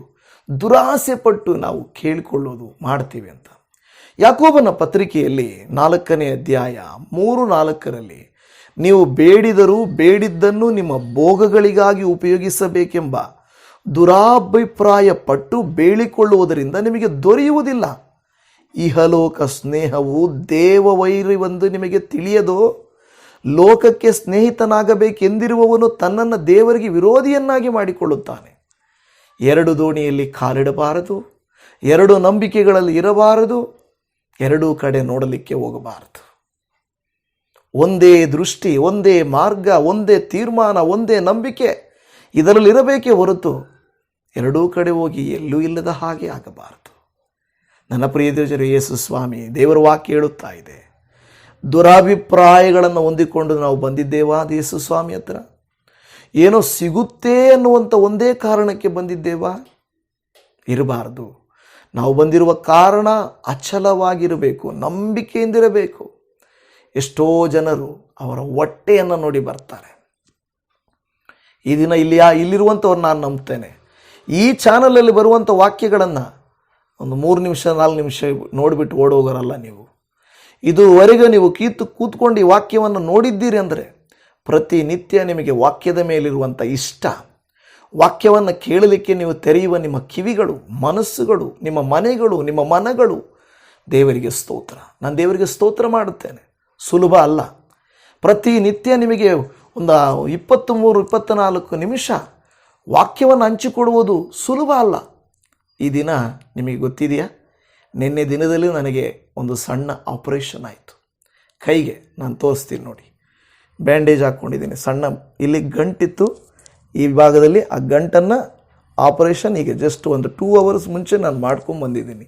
ದುರಾಸೆ ಪಟ್ಟು ನಾವು ಕೇಳಿಕೊಳ್ಳೋದು ಮಾಡ್ತೀವಿ ಅಂತ. ಯಾಕೋಬನ ಪತ್ರಿಕೆಯಲ್ಲಿ ನಾಲ್ಕನೇ ಅಧ್ಯಾಯ ಮೂರು ನಾಲ್ಕರಲ್ಲಿ, ನೀವು ಬೇಡಿದರೂ ಬೇಡಿದ್ದನ್ನು ನಿಮ್ಮ ಭೋಗಗಳಿಗಾಗಿ ಉಪಯೋಗಿಸಬೇಕೆಂಬ ದುರಾಭಿಪ್ರಾಯ ಪಟ್ಟು ಬೇಳಿಕೊಳ್ಳುವುದರಿಂದ ನಿಮಗೆ ದೊರೆಯುವುದಿಲ್ಲ. ಇಹಲೋಕ ಸ್ನೇಹವು ದೇವವೈರವೆಂದು ನಿಮಗೆ ತಿಳಿಯದೋ? ಲೋಕಕ್ಕೆ ಸ್ನೇಹಿತನಾಗಬೇಕೆಂದಿರುವವನು ತನ್ನನ್ನು ದೇವರಿಗೆ ವಿರೋಧಿಯನ್ನಾಗಿ ಮಾಡಿಕೊಳ್ಳುತ್ತಾನೆ. ಎರಡು ದೋಣಿಯಲ್ಲಿ ಕಾಲಿಡಬಾರದು, ಎರಡು ನಂಬಿಕೆಗಳಲ್ಲಿ ಇರಬಾರದು, ಎರಡೂ ಕಡೆ ನೋಡಲಿಕ್ಕೆ ಹೋಗಬಾರದು. ಒಂದೇ ದೃಷ್ಟಿ, ಒಂದೇ ಮಾರ್ಗ, ಒಂದೇ ತೀರ್ಮಾನ, ಒಂದೇ ನಂಬಿಕೆ ಇದರಲ್ಲಿರಬೇಕೇ ಹೊರತು ಎರಡೂ ಕಡೆ ಹೋಗಿ ಎಲ್ಲೂ ಇಲ್ಲದ ಹಾಗೆ ಆಗಬಾರದು. ನನ್ನ ಪ್ರಿಯ ದೇವಜರು ಯೇಸು ಸ್ವಾಮಿ ದೇವರ ವಾಕ್ಯ ಹೇಳುತ್ತಾ ಇದೆ. ದುರಾಭಿಪ್ರಾಯಗಳನ್ನು ಹೊಂದಿಕೊಂಡು ನಾವು ಬಂದಿದ್ದೇವಾ ಯೇಸು ಸ್ವಾಮಿ ಹತ್ರ? ಏನೋ ಸಿಗುತ್ತೆ ಅನ್ನುವಂಥ ಒಂದೇ ಕಾರಣಕ್ಕೆ ಬಂದಿದ್ದೇವಾ? ಇರಬಾರ್ದು. ನಾವು ಬಂದಿರುವ ಕಾರಣ ಅಚಲವಾಗಿರಬೇಕು, ನಂಬಿಕೆಯಿಂದಿರಬೇಕು. ಎಷ್ಟೋ ಜನರು ಅವರ ಹೊಟ್ಟೆಯನ್ನು ನೋಡಿ ಬರ್ತಾರೆ. ಈ ದಿನ ಇಲ್ಲಿ ಇಲ್ಲಿರುವಂಥವ್ರು ನಾನು ನಂಬ್ತೇನೆ. ಈ ಚಾನಲಲ್ಲಿ ಬರುವಂಥ ವಾಕ್ಯಗಳನ್ನು ಒಂದು ಮೂರು ನಿಮಿಷ, ನಾಲ್ಕು ನಿಮಿಷ ನೋಡಿಬಿಟ್ಟು ಓಡೋಗೋರಲ್ಲ ನೀವು. ಇದುವರೆಗೆ ನೀವು ಕೀತು ಕೂತ್ಕೊಂಡು ಈ ವಾಕ್ಯವನ್ನು ನೋಡಿದ್ದೀರಿ ಅಂದರೆ ಪ್ರತಿನಿತ್ಯ ನಿಮಗೆ ವಾಕ್ಯದ ಮೇಲಿರುವಂಥ ಇಷ್ಟ. ವಾಕ್ಯವನ್ನು ಕೇಳಲಿಕ್ಕೆ ನೀವು ತೆರೆಯುವ ನಿಮ್ಮ ಕಿವಿಗಳು, ಮನಸ್ಸುಗಳು, ನಿಮ್ಮ ಮನೆಗಳು, ನಿಮ್ಮ ಮನಗಳು ದೇವರಿಗೆ ಸ್ತೋತ್ರ. ನಾನು ದೇವರಿಗೆ ಸ್ತೋತ್ರ ಮಾಡುತ್ತೇನೆ. ಸುಲಭ ಅಲ್ಲ. ಪ್ರತಿನಿತ್ಯ ನಿಮಗೆ ಒಂದು ಇಪ್ಪತ್ತು ಮೂರು ಇಪ್ಪತ್ತ ನಾಲ್ಕು ನಿಮಿಷ ವಾಕ್ಯವನ್ನು ಹಂಚಿಕೊಡುವುದು ಸುಲಭ ಅಲ್ಲ. ಈ ದಿನ ನಿಮಗೆ ಗೊತ್ತಿದೆಯಾ? ನಿನ್ನೆ ದಿನದಲ್ಲಿ ನನಗೆ ಒಂದು ಸಣ್ಣ ಆಪರೇಷನ್ ಆಯಿತು. ಕೈಗೆ ನಾನು ತೋರಿಸ್ತೀನಿ ನೋಡಿ. ಬ್ಯಾಂಡೇಜ್ ಹಾಕ್ಕೊಂಡಿದ್ದೀನಿ ಸಣ್ಣ, ಇಲ್ಲಿ ಗಂಟಿತ್ತು, ಈ ಭಾಗದಲ್ಲಿ ಆ ಗಂಟನ್ನು ಆಪರೇಷನ್ ಈಗ ಜಸ್ಟ್ ಒಂದು ಟೂ ಅವರ್ಸ್ ಮುಂಚೆ ನಾನು ಮಾಡ್ಕೊಂಡು ಬಂದಿದ್ದೀನಿ.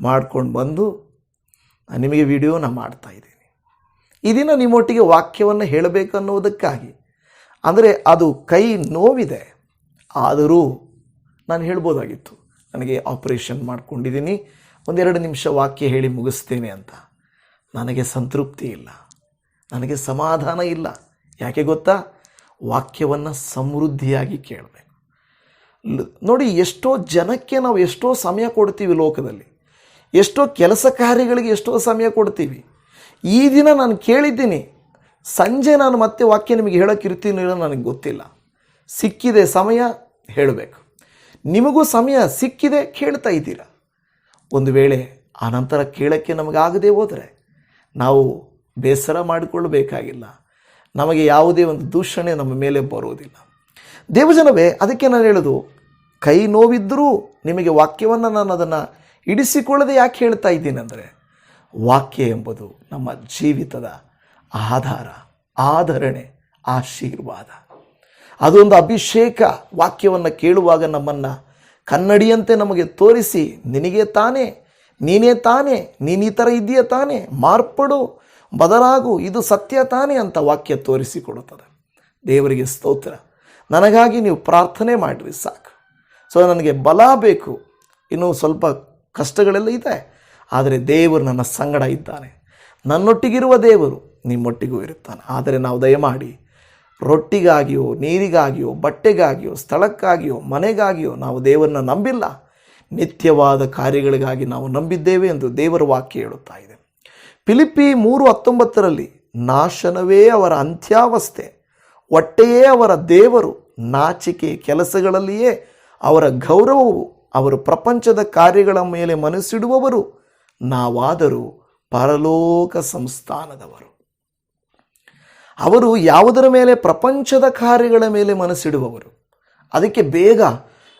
ಮಾಡ್ಕೊಂಡು ಬಂದು ನಿಮಗೆ ವಿಡಿಯೋನ ಮಾಡ್ತಾ ಇದ್ದೀನಿ. ಈ ದಿನ ನಿಮ್ಮೊಟ್ಟಿಗೆ ವಾಕ್ಯವನ್ನು ಹೇಳಬೇಕನ್ನುವುದಕ್ಕಾಗಿ. ಅಂದರೆ ಅದು ಕೈ ನೋವಿದೆ. ಆದರೂ ನಾನು ಹೇಳ್ಬೋದಾಗಿತ್ತು. ನನಗೆ ಆಪರೇಷನ್ ಮಾಡ್ಕೊಂಡಿದ್ದೀನಿ. ಒಂದೆರಡು ನಿಮಿಷ ವಾಕ್ಯ ಹೇಳಿ ಮುಗಿಸ್ತೇನೆ ಅಂತ. ನನಗೆ ಸಂತೃಪ್ತಿ ಇಲ್ಲ. ನನಗೆ ಸಮಾಧಾನ ಇಲ್ಲ. ಯಾಕೆ ಗೊತ್ತಾ? ವಾಕ್ಯವನ್ನು ಸಮೃದ್ಧಿಯಾಗಿ ಕೇಳಬೇಕು. ನೋಡಿ, ಎಷ್ಟೋ ಜನಕ್ಕೆ ನಾವು ಎಷ್ಟೋ ಸಮಯ ಕೊಡ್ತೀವಿ ಲೋಕದಲ್ಲಿ. ಎಷ್ಟೋ ಕೆಲಸ ಕಾರ್ಯಗಳಿಗೆ ಎಷ್ಟೋ ಸಮಯ ಕೊಡ್ತೀವಿ. ಈ ದಿನ ನಾನು ಕೇಳಿದ್ದೀನಿ, ಸಂಜೆ ನಾನು ಮತ್ತೆ ವಾಕ್ಯ ನಿಮಗೆ ಹೇಳೋಕ್ಕಿರ್ತೀನಿ ನನಗೆ ಗೊತ್ತಿಲ್ಲ. ಸಿಕ್ಕಿದೆ ಸಮಯ, ಹೇಳಬೇಕು. ನಿಮಗೂ ಸಮಯ ಸಿಕ್ಕಿದೆ ಕೇಳ್ತಾ ಇದ್ದೀರಾ? ಒಂದು ವೇಳೆ ಆ ನಂತರ ಕೇಳೋಕ್ಕೆ ನಮಗಾಗದೇ ಹೋದರೆ ನಾವು ಬೇಸರ ಮಾಡಿಕೊಳ್ಳಬೇಕಾಗಿಲ್ಲ. ನಮಗೆ ಯಾವುದೇ ಒಂದು ದೂಷಣೆ ನಮ್ಮ ಮೇಲೆ ಬರುವುದಿಲ್ಲ. ದೇವಜನವೇ, ಅದಕ್ಕೆ ನಾನು ಹೇಳೋದು, ಕೈ ನೋವಿದ್ದರೂ ನಿಮಗೆ ವಾಕ್ಯವನ್ನು ನಾನು ಅದನ್ನು ಇಡಿಸಿಕೊಳ್ಳದೆ ಯಾಕೆ ಹೇಳ್ತಾ ಇದ್ದೀನಿ ಅಂದರೆ, ವಾಕ್ಯ ಎಂಬುದು ನಮ್ಮ ಜೀವಿತದ ಆಧಾರ, ಆಧರಣೆ, ಆಶೀರ್ವಾದ. ಅದೊಂದು ಅಭಿಷೇಕ ವಾಕ್ಯವನ್ನು ಕೇಳುವಾಗ ನಮ್ಮನ್ನು ಕನ್ನಡಿಯಂತೆ ನಮಗೆ ತೋರಿಸಿ, ನಿನಗೆ ತಾನೇ, ನೀನೇ ತಾನೇ, ನೀನು ಈ ಥರ ಇದೆಯಾ ತಾನೇ, ಮಾರ್ಪಡು, ಬದಲಾಗು, ಇದು ಸತ್ಯ ತಾನೇ ಅಂತ ವಾಕ್ಯ ತೋರಿಸಿಕೊಡುತ್ತದೆ. ದೇವರಿಗೆ ಸ್ತೋತ್ರ. ನನಗಾಗಿ ನೀವು ಪ್ರಾರ್ಥನೆ ಮಾಡಿರಿ ಸಾಕು. ಸೊ ನನಗೆ ಬಲ ಬೇಕು. ಇನ್ನೂ ಸ್ವಲ್ಪ ಕಷ್ಟಗಳೆಲ್ಲ ಇದೆ. ಆದರೆ ದೇವರು ನನ್ನ ಸಂಗಡ ಇದ್ದಾನೆ. ನನ್ನೊಟ್ಟಿಗಿರುವ ದೇವರು ನಿಮ್ಮೊಟ್ಟಿಗೂ ಇರುತ್ತಾನೆ. ಆದರೆ ನಾವು ದಯಮಾಡಿ ರೊಟ್ಟಿಗಾಗಿಯೋ, ನೀರಿಗಾಗಿಯೋ, ಬಟ್ಟೆಗಾಗಿಯೋ, ಸ್ಥಳಕ್ಕಾಗಿಯೋ, ಮನೆಗಾಗಿಯೋ ನಾವು ದೇವರನ್ನ ನಂಬಿಲ್ಲ. ನಿತ್ಯವಾದ ಕಾರ್ಯಗಳಿಗಾಗಿ ನಾವು ನಂಬಿದ್ದೇವೆ ಎಂದು ದೇವರ ವಾಕ್ಯ ಹೇಳುತ್ತಾ ಇದೆ. ಫಿಲಿಪಿ ಮೂರು ಹತ್ತೊಂಬತ್ತರಲ್ಲಿ ನಾಶನವೇ ಅವರ ಅಂತ್ಯಾವಸ್ಥೆ. ಒಟ್ಟೆಯೇ ಅವರ ದೇವರು, ನಾಚಿಕೆ ಕೆಲಸಗಳಲ್ಲಿಯೇ ಅವರ ಗೌರವವು ಅವರು ಪ್ರಪಂಚದ ಕಾರ್ಯಗಳ ಮೇಲೆ ಮನಸ್ಸಿಡುವವರು. ನಾವಾದರೂ ಪರಲೋಕ ಸಂಸ್ಥಾನದವರು. ಅವರು ಯಾವುದರ ಮೇಲೆ ಪ್ರಪಂಚದ ಕಾರ್ಯಗಳ ಮೇಲೆ ಮನಸ್ಸಿಡುವವರು? ಅದಕ್ಕೆ ಬೇಗ,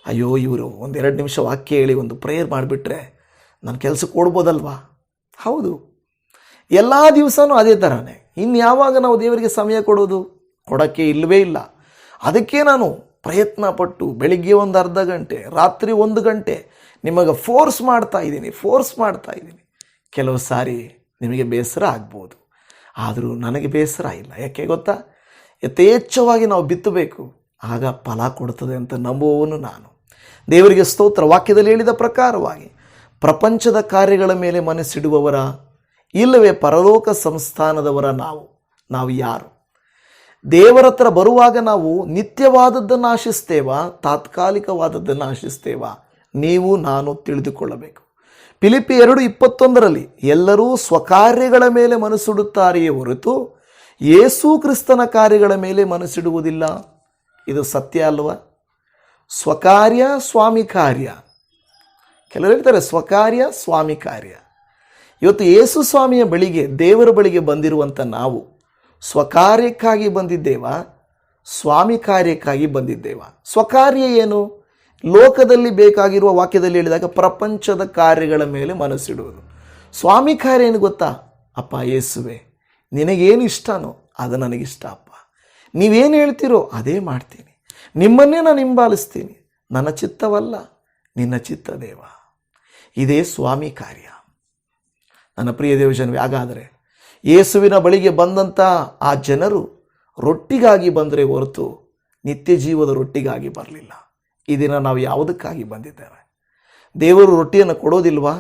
ಅಯ್ಯೋ, ಇವರು ಒಂದೆರಡು ನಿಮಿಷ ವಾಕ್ಯ ಹೇಳಿ ಒಂದು ಪ್ರೇಯರ್ ಮಾಡಿಬಿಟ್ರೆ ನನ್ನ ಕೆಲಸಕ್ಕೆ ಕೊಡ್ಬೋದಲ್ವಾ ಹೌದು. ಎಲ್ಲ ದಿವಸವೂ ಅದೇ ಥರನೇ ಇನ್ನು ಯಾವಾಗ ನಾವು ದೇವರಿಗೆ ಸಮಯ ಕೊಡೋದು? ಕೊಡೋಕ್ಕೆ ಇಲ್ಲವೇ ಇಲ್ಲ. ಅದಕ್ಕೆ ನಾನು ಪ್ರಯತ್ನ ಪಟ್ಟು ಬೆಳಿಗ್ಗೆ ಒಂದು ಅರ್ಧ ಗಂಟೆ, ರಾತ್ರಿ ಒಂದು ಗಂಟೆ ನಿಮಗೆ ಫೋರ್ಸ್ ಮಾಡ್ತಾ ಇದ್ದೀನಿ ಫೋರ್ಸ್ ಮಾಡ್ತಾ ಇದ್ದೀನಿ. ಕೆಲವು ಸಾರಿ ನಿಮಗೆ ಬೇಸರ ಆಗ್ಬೋದು. ಆದರೂ ನನಗೆ ಬೇಸರ ಇಲ್ಲ. ಯಾಕೆ ಗೊತ್ತಾ? ಯಥೇಚ್ಛವಾಗಿ ನಾವು ಬಿತ್ತಬೇಕು, ಆಗ ಫಲ ಕೊಡ್ತದೆ ಅಂತ ನಂಬುವವನು ನಾನು. ದೇವರಿಗೆ ಸ್ತೋತ್ರ ವಾಕ್ಯದಲ್ಲಿ ಹೇಳಿದ ಪ್ರಕಾರವಾಗಿ, ಪ್ರಪಂಚದ ಕಾರ್ಯಗಳ ಮೇಲೆ ಮನಸ್ಸಿಡುವವರ, ಇಲ್ಲವೇ ಪರಲೋಕ ಸಂಸ್ಥಾನದವರ ನಾವು ನಾವು ಯಾರು? ದೇವರ ಹತ್ರ ಬರುವಾಗ ನಾವು ನಿತ್ಯವಾದದ್ದನ್ನು ಆಶಿಸ್ತೇವಾ, ತಾತ್ಕಾಲಿಕವಾದದ್ದನ್ನು ಆಶಿಸ್ತೇವಾ? ನೀವು, ನಾನು ತಿಳಿದುಕೊಳ್ಳಬೇಕು. ಫಿಲಿಪಿ ಎರಡು ಇಪ್ಪತ್ತೊಂದರಲ್ಲಿ ಎಲ್ಲರೂ ಸ್ವಕಾರ್ಯಗಳ ಮೇಲೆ ಮನಸ್ಸಿಡುತ್ತಾರೆಯೇ ಹೊರತು ಯೇಸು ಕ್ರಿಸ್ತನ ಕಾರ್ಯಗಳ ಮೇಲೆ ಮನಸ್ಸಿಡುವುದಿಲ್ಲ. ಇದು ಸತ್ಯ ಅಲ್ವಾ? ಸ್ವಕಾರ್ಯ, ಸ್ವಾಮಿ ಕಾರ್ಯ. ಕೆಲವರು ಹೇಳ್ತಾರೆ, ಸ್ವಕಾರ್ಯ, ಸ್ವಾಮಿ ಕಾರ್ಯ. ಇವತ್ತು ಯೇಸು ಸ್ವಾಮಿಯ ಬಳಿಗೆ, ದೇವರ ಬಳಿಗೆ ಬಂದಿರುವಂಥ ನಾವು ಸ್ವಕಾರ್ಯಕ್ಕಾಗಿ ಬಂದಿದ್ದೇವಾ? ಸ್ವಾಮಿ ಕಾರ್ಯಕ್ಕಾಗಿ ಬಂದಿದ್ದೇವ? ಸ್ವಕಾರ್ಯ ಏನು? ಲೋಕದಲ್ಲಿ ಬೇಕಾಗಿರುವ ವಾಕ್ಯದಲ್ಲಿ ಹೇಳಿದಾಗ ಪ್ರಪಂಚದ ಕಾರ್ಯಗಳ ಮೇಲೆ ಮನಸ್ಸಿಡುವುದು. ಸ್ವಾಮಿ ಕಾರ್ಯ ಏನು ಗೊತ್ತಾ? ಅಪ್ಪ ಯೇಸುವೆ, ನಿನಗೇನು ಇಷ್ಟನೋ ಅದು ನನಗಿಷ್ಟ ಅಪ್ಪ. ನೀವೇನು ಹೇಳ್ತೀರೋ ಅದೇ ಮಾಡ್ತೀನಿ. ನಿಮ್ಮನ್ನೇ ನಾನು ಹಿಂಬಾಲಿಸ್ತೀನಿ. ನನ್ನ ಚಿತ್ತವಲ್ಲ, ನಿನ್ನ ಚಿತ್ತ ದೇವ ಇದೇ ಸ್ವಾಮಿ ಕಾರ್ಯ. ನನ್ನ ಪ್ರಿಯ ದೇವಜನವೇ, ಹಾಗಾದರೆ ಯೇಸುವಿನ ಬಳಿಗೆ ಬಂದಂಥ ಆ ಜನರು ರೊಟ್ಟಿಗಾಗಿ ಬಂದರೆ ಹೊರತು ನಿತ್ಯ ಜೀವದ ರೊಟ್ಟಿಗಾಗಿ ಬರಲಿಲ್ಲ. ಈ ದಿನ ನಾವು ಯಾವುದಕ್ಕಾಗಿ ಬಂದಿದ್ದೇವೆ? ದೇವರು ರೊಟ್ಟಿಯನ್ನು ಕೊಡೋದಿಲ್ವಾ?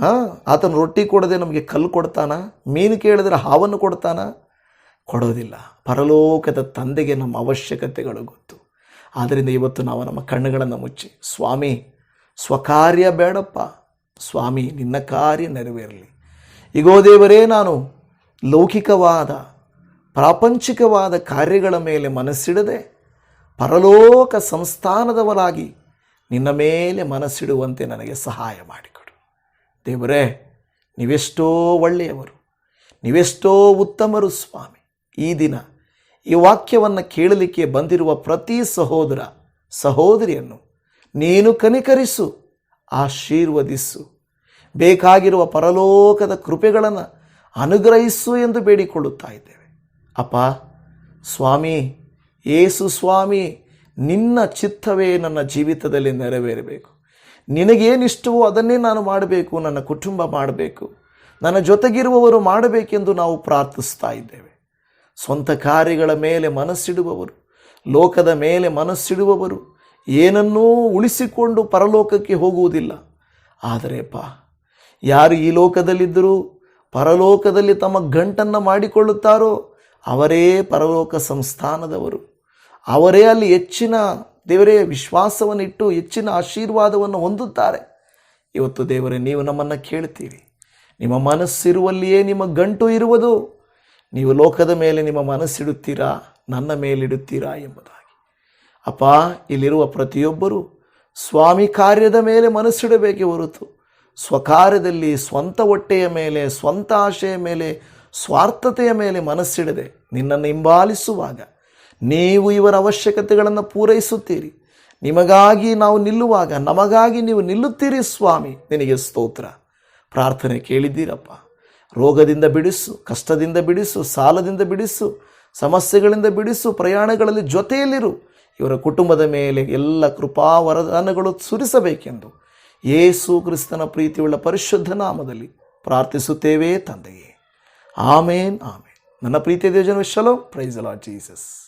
ಹಾಂ ಆತನ ರೊಟ್ಟಿ ಕೊಡದೆ ನಮಗೆ ಕಲ್ಲು ಕೊಡ್ತಾನ? ಮೀನು ಕೇಳಿದ್ರೆ ಹಾವನ್ನು ಕೊಡ್ತಾನ? ಕೊಡೋದಿಲ್ಲ. ಪರಲೋಕದ ತಂದೆಗೆ ನಮ್ಮ ಅವಶ್ಯಕತೆಗಳು ಗೊತ್ತು. ಆದ್ದರಿಂದ ಇವತ್ತು ನಾವು ನಮ್ಮ ಕಣ್ಣುಗಳನ್ನು ಮುಚ್ಚಿ, ಸ್ವಾಮಿ, ಸ್ವಕಾರ್ಯ ಬೇಡಪ್ಪ. ಸ್ವಾಮಿ, ನಿನ್ನ ಕಾರ್ಯ ನೆರವೇರಲಿ. ಈಗೋ ದೇವರೇ, ನಾನು ಲೌಕಿಕವಾದ, ಪ್ರಾಪಂಚಿಕವಾದ ಕಾರ್ಯಗಳ ಮೇಲೆ ಮನಸ್ಸಿಡದೆ ಪರಲೋಕ ಸಂಸ್ಥಾನದವರಾಗಿ ನಿನ್ನ ಮೇಲೆ ಮನಸ್ಸಿಡುವಂತೆ ನನಗೆ ಸಹಾಯ ಮಾಡಿಕೊಡು. ದೇವರೇ, ನೀವೆಷ್ಟೋ ಒಳ್ಳೆಯವರು, ನೀವೆಷ್ಟೋ ಉತ್ತಮರು ಸ್ವಾಮಿ. ಈ ದಿನ ಈ ವಾಕ್ಯವನ್ನು ಕೇಳಲಿಕ್ಕೆ ಬಂದಿರುವ ಪ್ರತಿ ಸಹೋದರ ಸಹೋದರಿಯನ್ನು ನೀನು ಕನಿಕರಿಸು, ಆಶೀರ್ವದಿಸು. ಬೇಕಾಗಿರುವ ಪರಲೋಕದ ಕೃಪೆಗಳನ್ನು ಅನುಗ್ರಹಿಸು ಎಂದು ಬೇಡಿಕೊಳ್ಳುತ್ತಾ ಇದ್ದೇವೆ. ಅಪ್ಪ, ಸ್ವಾಮಿ ಏಸು ಸ್ವಾಮಿ, ನಿನ್ನ ಚಿತ್ತವೇ ನನ್ನ ಜೀವಿತದಲ್ಲಿ ನೆರವೇರಬೇಕು. ನಿನಗೇನಿಷ್ಟವೋ ಅದನ್ನೇ ನಾನು ಮಾಡಬೇಕು, ನನ್ನ ಕುಟುಂಬ ಮಾಡಬೇಕು. ನನ್ನ ಜೊತೆಗಿರುವವರು ಮಾಡಬೇಕೆಂದು ನಾವು ಪ್ರಾರ್ಥಿಸ್ತಾ ಇದ್ದೇವೆ. ಸ್ವಂತ ಕಾರ್ಯಗಳ ಮೇಲೆ ಮನಸ್ಸಿಡುವವರು, ಲೋಕದ ಮೇಲೆ ಮನಸ್ಸಿಡುವವರು ಏನನ್ನೂ ಉಳಿಸಿಕೊಂಡು ಪರಲೋಕಕ್ಕೆ ಹೋಗುವುದಿಲ್ಲ. ಆದರೆ ಪಾ ಯಾರು ಈ ಲೋಕದಲ್ಲಿದ್ದರೂ ಪರಲೋಕದಲ್ಲಿ ತಮ್ಮ ಗಂಟನ್ನು ಮಾಡಿಕೊಳ್ಳುತ್ತಾರೋ ಅವರೇ ಪರಲೋಕ ಸಂಸ್ಥಾನದವರು. ಅವರೇ ಅಲ್ಲಿ ಹೆಚ್ಚಿನ ದೇವರೇ ವಿಶ್ವಾಸವನ್ನಿಟ್ಟು ಹೆಚ್ಚಿನ ಆಶೀರ್ವಾದವನ್ನು ಹೊಂದುತ್ತಾರೆ. ಇವತ್ತು ದೇವರೇ, ನೀವು ನಮ್ಮನ್ನು ಕೇಳ್ತೀರಿ. ನಿಮ್ಮ ಮನಸ್ಸಿರುವಲ್ಲಿಯೇ ನಿಮ್ಮ ಗಂಟು ಇರುವುದು. ನೀವು ಲೋಕದ ಮೇಲೆ ನಿಮ್ಮ ಮನಸ್ಸಿಡುತ್ತೀರಾ, ನನ್ನ ಮೇಲಿಡುತ್ತೀರಾ ಎಂಬುದಾಗಿ. ಅಪ್ಪ, ಇಲ್ಲಿರುವ ಪ್ರತಿಯೊಬ್ಬರೂ ಸ್ವಾಮಿ ಕಾರ್ಯದ ಮೇಲೆ ಮನಸ್ಸಿಡಬೇಕೆ ಹೊರತು. ಸ್ವಕಾರ್ಯದಲ್ಲಿ ಸ್ವಂತ ಹೊಟ್ಟೆಯ ಮೇಲೆ, ಸ್ವಂತ ಆಶೆಯ ಮೇಲೆ ಸ್ವಾರ್ಥತೆಯ ಮೇಲೆ ಮನಸ್ಸಿಡದೆ ನಿನ್ನನ್ನು ಹಿಂಬಾಲಿಸುವಾಗ ನೀವು ಇವರ ಅವಶ್ಯಕತೆಗಳನ್ನು ಪೂರೈಸುತ್ತೀರಿ. ನಿಮಗಾಗಿ ನಾವು ನಿಲ್ಲುವಾಗ ನಮಗಾಗಿ ನೀವು ನಿಲ್ಲುತ್ತೀರಿ ಸ್ವಾಮಿ, ನಿನಗೆ ಸ್ತೋತ್ರ. ಪ್ರಾರ್ಥನೆ ಕೇಳಿದ್ದೀರಪ್ಪ. ರೋಗದಿಂದ ಬಿಡಿಸು, ಕಷ್ಟದಿಂದ ಬಿಡಿಸು, ಸಾಲದಿಂದ ಬಿಡಿಸು, ಸಮಸ್ಯೆಗಳಿಂದ ಬಿಡಿಸು, ಪ್ರಯಾಣಗಳಲ್ಲಿ ಜೊತೆಯಲ್ಲಿರು. ಇವರ ಕುಟುಂಬದ ಮೇಲೆ ಎಲ್ಲ ಕೃಪಾ ವರದಾನಗಳು ಸುರಿಸಬೇಕೆಂದು ಯೇಸು ಕ್ರಿಸ್ತನ ಪ್ರೀತಿಯುಳ್ಳ ಪರಿಶುದ್ಧ ನಾಮದಲ್ಲಿ ಪ್ರಾರ್ಥಿಸುತ್ತೇವೆ ತಂದೆಯೇ. ಆಮೇನ್ ಆಮೇನ್ ನನ್ನ ಪ್ರೀತಿಯ ದೇವಜನ ಶಲೋ ಪ್ರೈಸ್ ಅಲಾ ಜೀಸಸ್